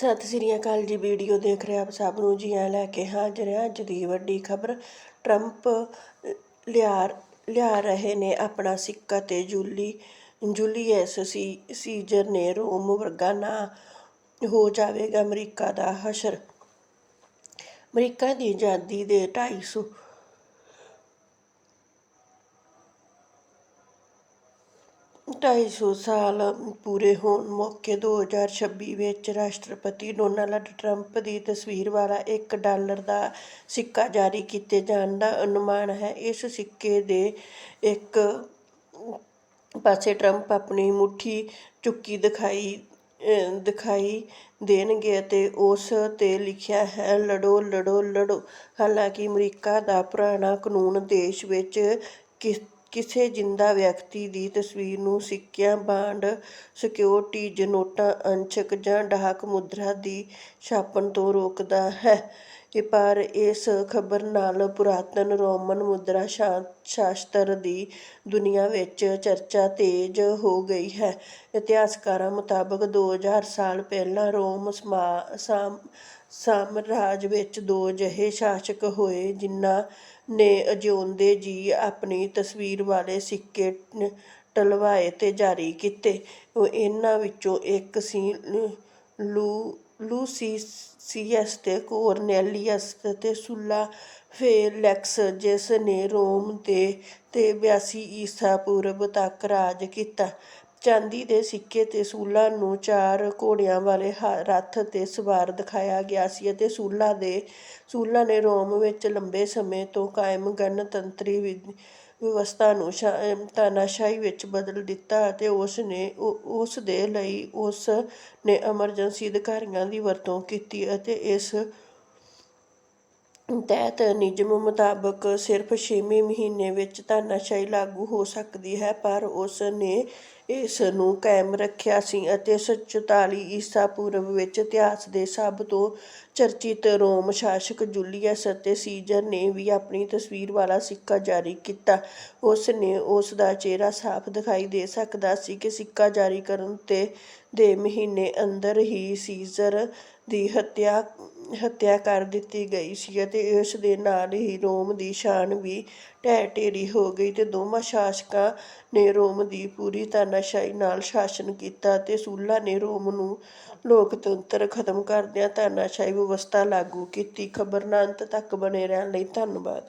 ਸਤਿ ਸ੍ਰੀ ਅਕਾਲ ਜੀ, ਵੀਡੀਓ ਦੇਖ ਰਹੇ ਆਪ ਸਭ ਨੂੰ। ਜੀ ਆ ਲੈ ਕੇ ਹਾਜ਼ਰ ਹਾਂ ਅੱਜ ਦੀ ਵੱਡੀ ਖਬਰ। ਟਰੰਪ ਲਿਆ ਲਿਆ ਰਹੇ ਨੇ ਆਪਣਾ ਸਿੱਕਾ ਤੇ ਜੂਲੀ, ਜੂਲੀਅਸ ਸੀ, ਸੀਜ਼ਰ ਨੇ ਰੋਮ ਵਰਗਾ ਨਾ ਹੋ ਜਾਵੇਗਾ ਅਮਰੀਕਾ ਦਾ ਹਸ਼ਰ। ਅਮਰੀਕਾ ਦੀ ਆਜ਼ਾਦੀ ਦੇ 250 ਢਾਈ ਸੌ ਸਾਲ ਪੂਰੇ ਹੋਣ ਮੌਕੇ 2026 ਵਿੱਚ ਰਾਸ਼ਟਰਪਤੀ ਡੋਨਾਲਡ ਟਰੰਪ ਦੀ ਤਸਵੀਰ ਵਾਲਾ ਇੱਕ ਡਾਲਰ ਦਾ ਸਿੱਕਾ ਜਾਰੀ ਕੀਤੇ ਜਾਣ ਦਾ ਅਨੁਮਾਨ ਹੈ। ਇਸ ਸਿੱਕੇ ਦੇ ਇੱਕ ਪਾਸੇ ਟਰੰਪ ਆਪਣੀ ਮੁੱਠੀ ਚੁੱਕੀ ਦਿਖਾਈ ਦਿਖਾਈ ਦੇਣਗੇ ਅਤੇ ਉਸ ਤੇ ਲਿਖਿਆ ਹੈ, ਲੜੋ ਲੜੋ ਲੜੋ। ਹਾਲਾਂਕਿ ਅਮਰੀਕਾ ਦਾ ਪੁਰਾਣਾ ਕਾਨੂੰਨ ਦੇਸ਼ ਵਿੱਚ ਕਿਸ ਕਿਸੇ ਜਿੰਦਾ ਵਿਅਕਤੀ ਦੀ ਤਸਵੀਰ ਨੂੰ ਸਿੱਕਿਆਂ ਬਾਂਡ ਸਿਕਿਉਰਿਟੀਜ਼ ਨੋਟਾਂ ਅੰਸ਼ਕ ਜਾਂ ਡਾਕ ਮੁਦਰਾ ਦੀ ਛਾਪਣ ਤੋਂ ਰੋਕਦਾ ਹੈ। ਪਰ ਇਸ ਖਬਰ ਨਾਲ ਪੁਰਾਤਨ ਰੋਮਨ ਮੁਦਰਾ ਸ਼ਾ- ਸ਼ਾਸਤਰ ਦੀ ਦੁਨੀਆ ਵਿੱਚ ਚਰਚਾ ਤੇਜ਼ ਹੋ ਗਈ ਹੈ। ਇਤਿਹਾਸਕਾਰਾਂ ਮੁਤਾਬਕ ਦੋ ਹਜ਼ਾਰ ਸਾਲ ਪਹਿਲਾਂ ਰੋਮ ਸਮਾ- ਸਾਮ- ਸਾਮਰਾਜ ਵਿੱਚ ਦੋ ਅਜਿਹੇ ਸ਼ਾਸਕ ਹੋਏ, ਜਿਨ੍ਹਾਂ ਨੇ ਜਿਉਂਦੇ ਜੀ ਆਪਣੀ ਤਸਵੀਰ ਵਾਲੇ ਸਿੱਕੇ ਟਲਵਾਏ ਤੇ ਜਾਰੀ ਕੀਤੇ। ਇਹਨਾਂ ਵਿੱਚੋਂ ਇੱਕ ਸੀ ਲੂ ਲੂਸੀਸੀਅਸ ਤੇ ਕੋਰਨੇਲੀਅਸ ਅਤੇ ਸੁੱਲਾ ਫੇਲੈਕਸ, ਜਿਸ ਨੇ ਰੋਮ ਦੇ ਤੇ 82 ਈਸਾ ਪੂਰਬ ਤੱਕ ਰਾਜ ਕੀਤਾ। ਚਾਂਦੀ ਦੇ ਸਿੱਕੇ ਤੇ ਸੂਲਾ ਨੂੰ ਚਾਰ ਘੋੜਿਆਂ ਵਾਲੇ ਹ- ਰੱਥ ਤੇ ਸਵਾਰ ਦਿਖਾਇਆ ਗਿਆ ਸੀ ਅਤੇ ਸੂਲਾ ਦੇ, ਸੂਲਾ ਨੇ ਰੋਮ ਵਿੱਚ ਲੰਬੇ ਸਮੇਂ ਤੋਂ ਕਾਇਮ ਗਣਤੰਤਰੀ ਵਿ- ਵਿਵਸਥਾ ਨੂੰ ਸ਼ਾ- ਤਾਨਾਸ਼ਾਹੀ ਵਿੱਚ ਬਦਲ ਦਿੱਤਾ ਅਤੇ ਉਸ ਨੇ ਉਸ ਦੇ ਲਈ ਉਸ ਨੇ ਐਮਰਜੈਂਸੀ ਅਧਿਕਾਰੀਆਂ ਦੀ ਵਰਤੋਂ ਕੀਤੀ ਅਤੇ ਇਸ ਤਹਿਤ ਨਿਯਮ ਮੁਤਾਬਕ ਸਿਰਫ ਛੇਵੇਂ ਮਹੀਨੇ ਵਿੱਚ ਤਾਨਾਸ਼ਾਹੀ ਲਾਗੂ ਹੋ ਸਕਦੀ ਹੈ, ਪਰ ਉਸ ਨੇ ਇਸ ਨੂੰ ਕਾਇਮ ਰੱਖਿਆ ਸੀ ਅਤੇ 144 ਈਸਾ ਪੂਰਵ ਵਿੱਚ ਇਤਿਹਾਸ ਦੇ ਸਭ ਤੋਂ ਚਰਚਿਤ ਰੋਮ ਸ਼ਾਸਕ ਜੂਲੀਅਸ ਅਤੇ ਸੀਜ਼ਰ ਨੇ ਵੀ ਆਪਣੀ ਤਸਵੀਰ ਵਾਲਾ ਸਿੱਕਾ ਜਾਰੀ ਕੀਤਾ। ਉਸ ਨੇ ਉਸ ਦਾ ਚਿਹਰਾ ਸਾਫ਼ ਦਿਖਾਈ ਦੇ ਸਕਦਾ ਸੀ ਕਿ ਸਿੱਕਾ ਜਾਰੀ ਕਰਨ ਤੇ ਦੇ ਮਹੀਨੇ ਅੰਦਰ ਹੀ ਸੀਜ਼ਰ ਦੀ ਹੱਤਿਆ ਹੱਤਿਆ ਕਰ ਦਿੱਤੀ ਗਈ ਸੀ ਅਤੇ ਇਸ ਦੇ ਨਾਲ ਹੀ ਰੋਮ ਦੀ ਸ਼ਾਨ ਵੀ ਢਹਿ ਢੇਰੀ ਹੋ ਗਈ ਤੇ ਦੋਵਾਂ ਸ਼ਾਸਕਾਂ ਨੇ ਰੋਮ ਦੀ ਪੂਰੀ ਤਾਨਾਸ਼ਾਹੀ ਨਾਲ ਸ਼ਾਸਨ ਕੀਤਾ ਅਤੇ ਸੂਲਾ ਨੇ ਰੋਮ ਨੂੰ ਲੋਕਤੰਤਰ ਖਤਮ ਕਰਦਿਆਂ ਤਾਨਾਸ਼ਾਹੀ ਵਿਵਸਥਾ ਲਾਗੂ ਕੀਤੀ। ਖਬਰ ਨਾਲ ਤੱਕ ਬਣੇ ਰਹਿਣ ਲਈ ਧੰਨਵਾਦ।